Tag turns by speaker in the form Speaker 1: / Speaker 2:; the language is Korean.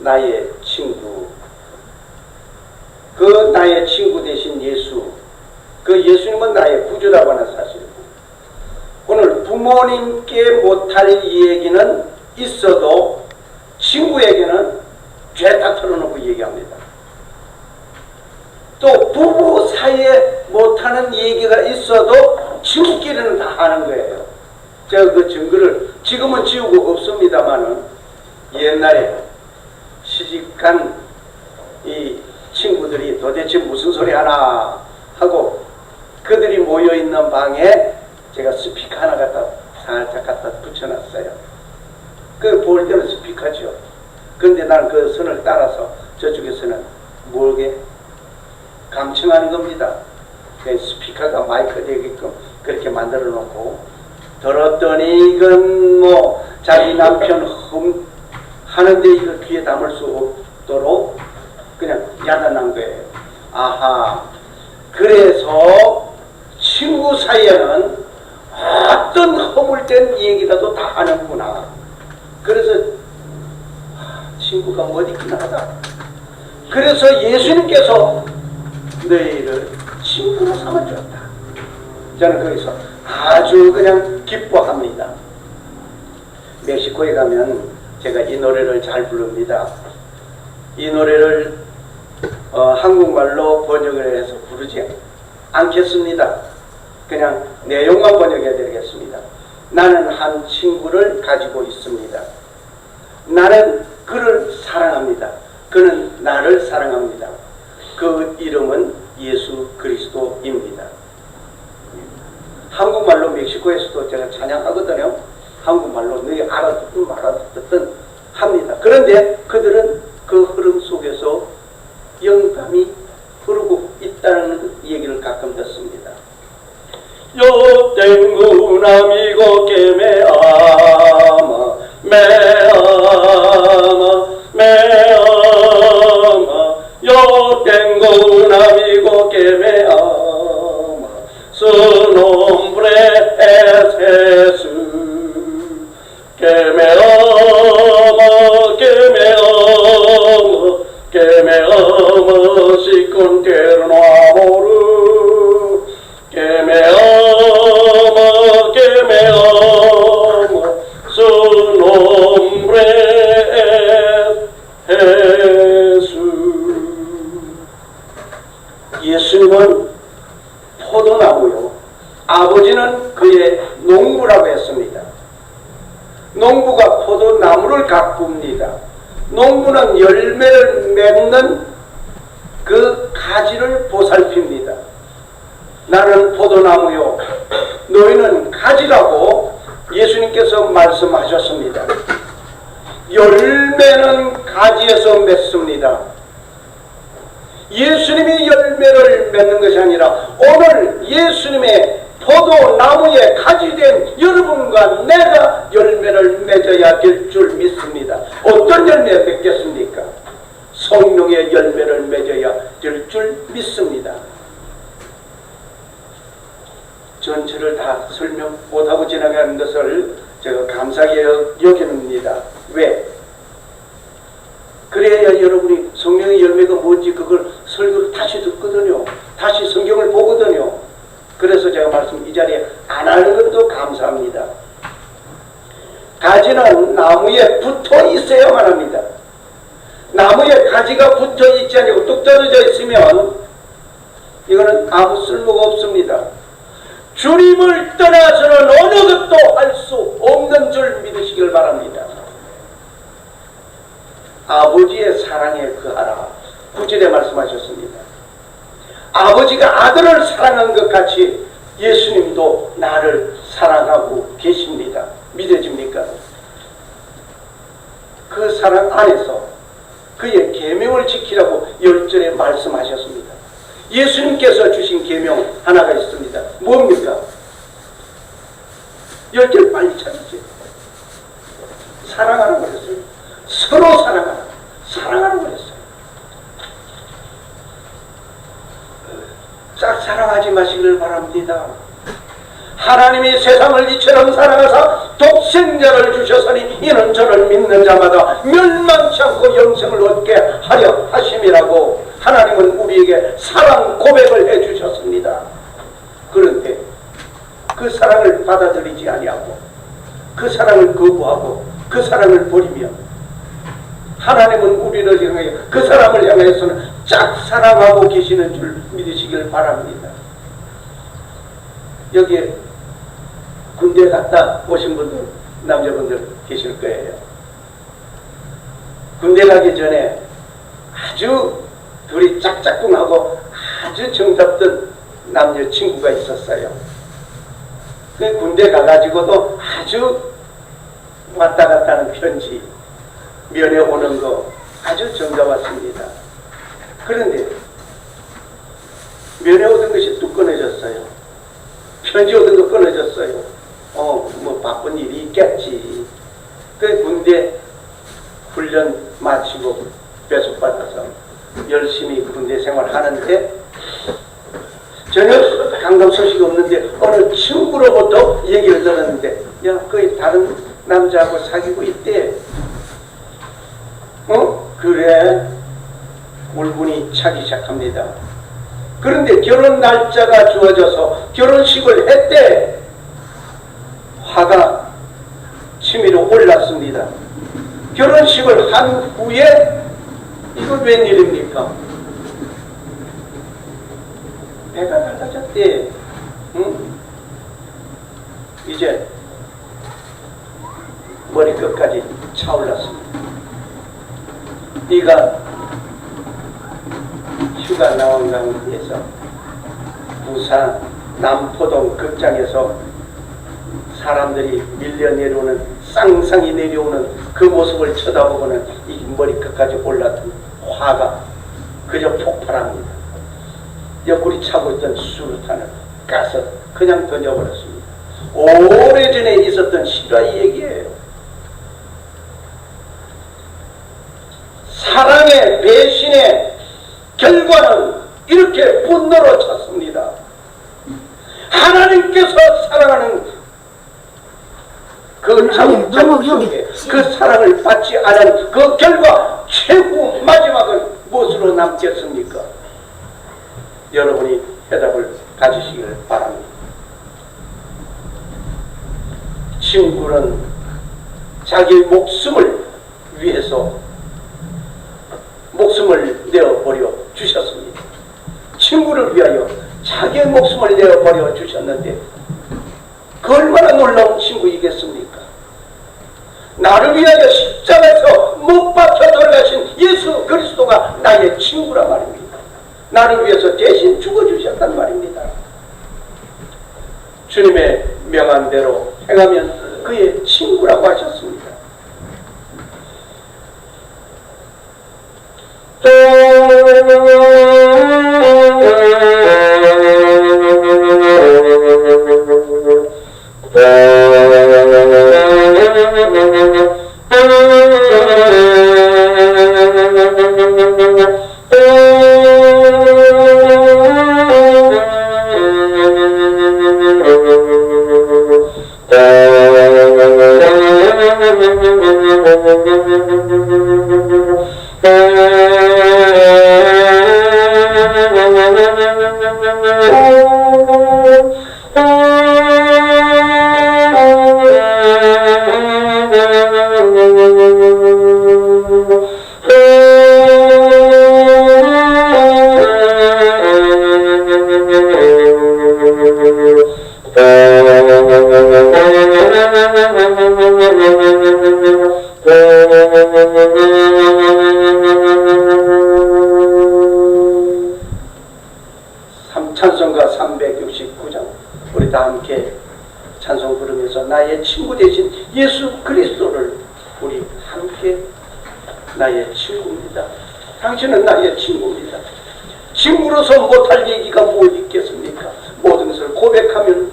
Speaker 1: 나의 친구, 그 나의 친구 대신 예수, 그 예수님은 나의 구주라고 하는 사실. 오늘 부모님께 못할 얘기는 있어도 친구에게는 죄 다 털어놓고 얘기합니다. 또 부부 사이에 못하는 얘기가 있어도 친구끼리는 다 하는 거예요. 제가 그 증거를 지금은 지우고 없습니다만은 옛날에 시집간 이 친구들이 도대체 무슨 소리 하나 하고 그들이 모여 있는 방에 제가 스피커 하나 갖다 살짝 갖다 붙여놨어요. 그 볼 때는 스피커죠. 근데 나는 그 선을 따라서 저쪽에서는 모르게 감청하는 겁니다. 그 스피커가 마이크 되게끔 그렇게 만들어 놓고 들었더니 이건 뭐 자기 남편 흠 하는데 이거 귀에 담을 수 없도록 그냥 야단난 거예요. 아하. 그래서 친구 사이에는 어떤 허물된 얘기라도 다 하는구나. 그래서 아, 친구가 못 있긴 하다. 그래서 예수님께서 너희를 친구로 삼아주었다. 저는 거기서 아주 그냥 기뻐합니다. 멕시코에 가면 제가 이 노래를 잘 부릅니다. 이 노래를 어, 한국말로 번역을 해서 부르지 않겠습니다. 그냥 내용만 번역해 드리겠습니다. 나는 한 친구를 가지고 있습니다. 나는 그를 사랑합니다. 그는 나를 사랑합니다. 그 이름은 예수 그리스도입니다. 한국말로 멕시코에서도 제가 찬양하거든요. 한국말로 너희 알아듣든 말아듣든 합니다. 그런데 그들은 그 흐름 속에서 영감이 흐르고 있다는 얘기를 가끔 듣습니다. Que me ama, su nombre es Jesús, 가꿉니다. 농부는 열매를 맺는 그 가지를 보살핍니다. 나는 포도나무요. 너희는 가지라고 예수님께서 말씀하셨습니다. 열매는 가지에서 맺습니다. 예수님이 열매를 맺는 것이 아니라 오늘 예수님의 포도나무에 가지 된 여러분과 내가 열매를 맺어야 될 줄 믿습니다. 어떤 열매 맺겠습니까? 성령의 열매를 맺어야 될 줄 믿습니다. 전체를 다 설명 못하고 지나가는 것을 제가 감사하게 여- 여깁니다. 왜? 그래야 여러분이 성령의 열매가 뭔지 그걸 설교를 다시 듣거든요. 다시 성경을 보거든요. 그래서 제가 말씀 이 자리에 안 하는 것도 감사합니다. 가지는 나무에 붙어 있어야만 합니다. 나무에 가지가 붙어 있지 않고 뚝 떨어져 있으면 이거는 아무 쓸모가 없습니다. 주님을 떠나서는 어느 것도 할 수 없는 줄 믿으시길 바랍니다. 아버지의 사랑에 그하라. 구절에 말씀하셨습니다. 아버지가 아들을 사랑한 것 같이 예수님도 나를 사랑하고 계십니다. 믿어집니까? 그 사랑 안에서 그의 계명을 지키라고 열절에 말씀하셨습니다. 예수님께서 주신 계명 하나가 있습니다. 뭡니까? 열절 빨리 찾으세요. 사랑하라고 그랬어요. 서로 사랑하라. 사랑하라고 그랬어요. 짝 사랑하지 마시길 바랍니다. 하나님이 세상을 이처럼 사랑하사 독생자를 주셨으니 이는 저를 믿는 자마다 멸망치 않고 영생을 얻게 하려 하심이라고 하나님은 우리에게 사랑 고백을 해주셨습니다. 그런데 그 사랑을 받아들이지 아니하고 그 사랑을 거부하고 그 사랑을 버리며 하나님은 우리를 향해 그 사람을 향해서는 짝사랑하고 계시는 줄 믿으시길 바랍니다. 여기에 군대 갔다 오신 분들, 남자분들 계실 거예요. 군대 가기 전에 아주 둘이 짝짝꿍하고 아주 정답던 남자친구가 있었어요. 그 군대 가가지고도 아주 왔다 갔다 하는 편지, 면회 오는 거 아주 정겨웠습니다. 그런데 면회 오던 것이 뚝 끊어졌어요. 편지 오던 거 끊어졌어요. 어, 뭐 바쁜 일이 있겠지. 그 군대 훈련 마치고 배속받아서 열심히 군대 생활하는데 전혀 강감 소식이 없는데 어느 친구로부터 얘기를 들었는데 야, 그 다른 남자하고 사귀고 있대. 어? 그래. 울분이 차기 시작합니다. 그런데 결혼 날짜가 주어져서 결혼식을 했대. 화가 치밀어 올랐습니다. 결혼식을 한 후에 이거 웬일입니까? 배가 달라졌대. 응? 이제 머리끝까지 차올랐습니다. 네가 휴가 나온 관계에서 부산 남포동 극장에서 사람들이 밀려 내려오는 쌍쌍이 내려오는 그 모습을 쳐다보고는 이 머리끝까지 올랐던 화가 그저 폭발합니다. 옆구리 차고 있던 수류탄을 까서 그냥 던져버렸습니다. 오래전에 있었던 실화의 얘기예요. 사랑의 배신의 결과는 이렇게 분노로 찼습니다. 하나님께서 사랑하는 그 장,
Speaker 2: 너무
Speaker 1: 장
Speaker 2: 여기-
Speaker 1: 그 사랑을 받지 않은 그 결과 최후 마지막은 무엇으로 남겠습니까? 여러분이 해답을 가지시기를 바랍니다. 친구는 자기 목숨을 위해서 목숨을 내어버려 주셨습니다. 친구를 위하여 자기의 목숨을 내어버려 주셨는데 그 얼마나 놀라운 친구이겠습니까? 나를 위하여 십자가에서 못 박혀 돌아가신 예수 그리스도가 나의 친구라 말입니다. 나를 위해서 대신 죽어주셨단 말입니다. 주님의 명한 대로 행하면 그의 친구라고 하셨습니다. 찬 송 찬송 부르면서 나의 친구 대신 예수 그리스도를 우리 함께 나의 친구입니다. 당신은 나의 친구입니다. 친구로서 못할 얘기가 뭘 있겠습니까? 모든 것을 고백하면